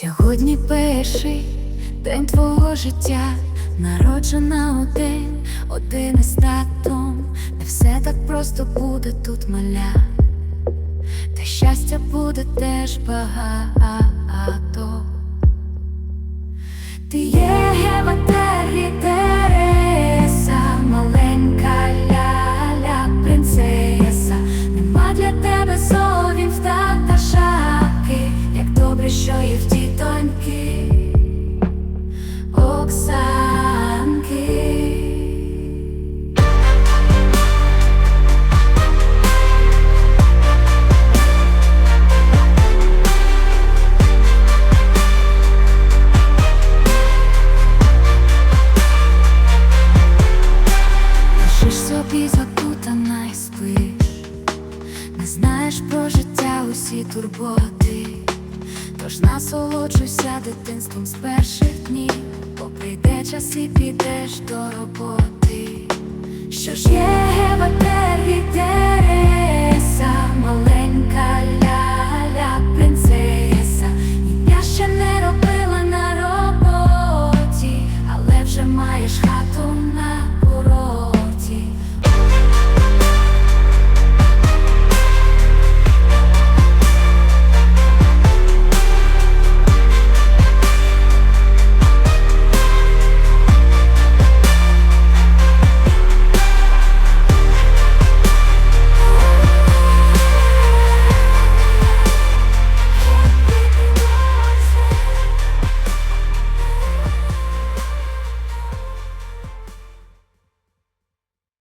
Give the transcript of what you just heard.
Сьогодні перший день твого життя, народжена один, один із татом, не все так просто буде тут маля, та щастя буде теж багато. Ти є Гева закутана і спиш, не знаєш про життя усі турботи, тож насолоджуйся дитинством з перших днів, бо прийде час і підеш до роботи. Що ж є